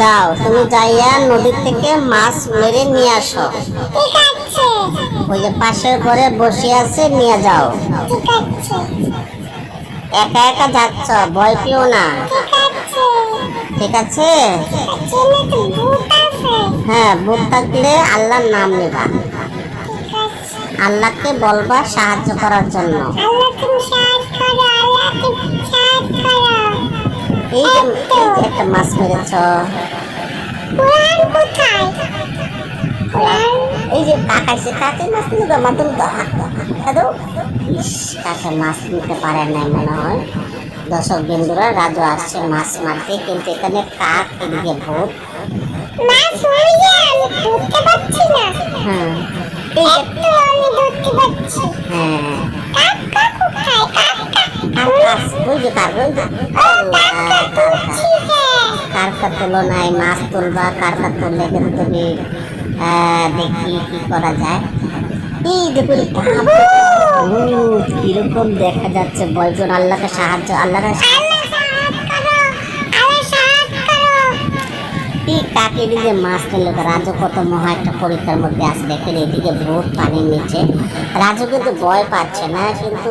যাও, তুমি যাইয়া নদী থেকে মাছ মেরে নিয়ে আসো। ওই যে পাশের ঘরে বসে আছে, নিয়ে যাও। একা একা যাচ্ছ, ভয় পেও না। ঠিক আছে? হ্যাঁ ভূত থাকলে আল্লাহর নাম নেবা। আল্লাহকে বলবা সাহায্য করার জন্য। এই যে একটা মাছ মেরেছ কোরআন কোথায় কোরআন এই যে কাকাইছে কাকে মাছ নিবে মাতুল হ্যালো ইস কাকে মাছ নিতে পারে না মনে হয় দর্শক বিন্দুরা রাজু আসছে মাছ মারতে কিন্তু এখানে কাক এদিকে ভূত মাছ হয়ে যায় ধরতে পারছি না হ্যাঁ এই ধরতে পারছি হ্যাঁ তুলনায় মাছ তুলবা তুললে কিন্তু তুমি দেখি কি করা যায়। এই দেখুন কীরকম দেখা যাচ্ছে। বয়জন আল্লাহকে সাহায্য আল্লাহকে কাকে মাছ নিল রাজু কত মহা একটা পরীক্ষার মধ্যে আছে। দেখেন এদিকে ভোট পানির নিচে। রাজু কিন্তু ভয় পাচ্ছে না কিন্তু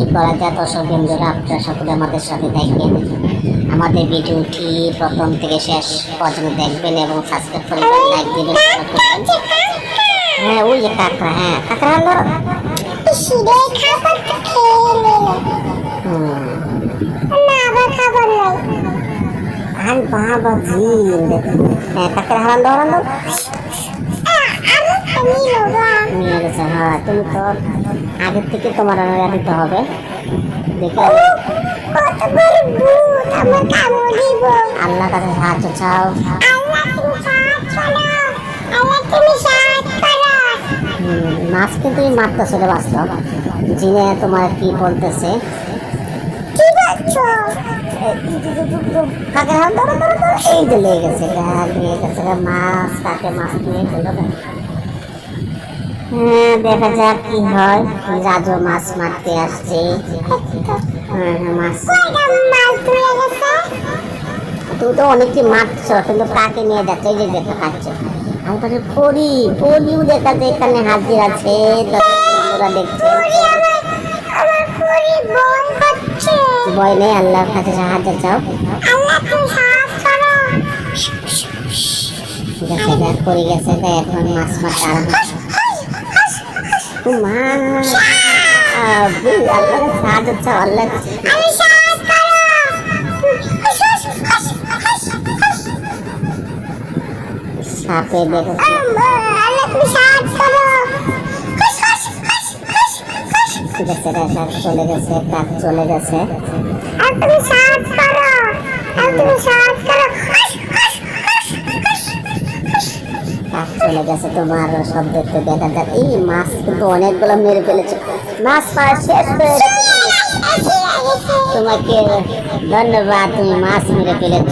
করা যায় দর্শক বন্ধুরা, আপনারা সকলে আমাদের সাথে দেখবেন। আমাদের ভিডিওটি প্রথম থেকে শেষ পর্যন্ত দেখবেন এবং সাবস্ক্রাইব করবেন লাইক হ্যাঁ ওই যে কাকড়া হ্যাঁ কাকড়া আর বাবা হ্যাঁ কাকড়া হারান দাও নিয়ে গেছে হ্যাঁ তুমি তো আগের থেকে তোমার আনারা দিতে হবে দেখে আল্লাহ কাছে সাহায্য চাও তুমি মারতেছো রে বাস্তব জিনে তোমার কি বলতেছে এই যে লেগে গেছে মাছ কাকে মাছ নিয়ে গেল। হ্যাঁ দেখা যাক কি হয়। রাজু মাছ মারতে আসছে। তুমি তো অনেকটি মারছ কিন্তু কাকে নিয়ে যাচ্ছে, এই যে দেখা খাচ্ছে আমি তাহলে পড়ি পড়িও দেখা যায় এখানে হাজির আছে। ওরা দেখছে। পুরি পুরি ভয় নেই, আল্লাহর কাছে সাহায্য চাও। আল্লাহ তুমি সাহায্য গেছে এখন মাছ ও মা কাছে সাহায্য আমি সাপে ঠিক আছে রে কাক চলে গেছে কাক চলে গেছে। তুমি সাহায্য করো তুমি সাহায্য চলে গেছে তোমার সব দেখতে দেখা যাক। এই মাছ কিন্তু অনেকগুলো মেরে ফেলেছে। মাছ পাওয়া শেষ হয়ে তোমাকে ধন্যবাদ, তুমি মাছ মেরে ফেলেছ।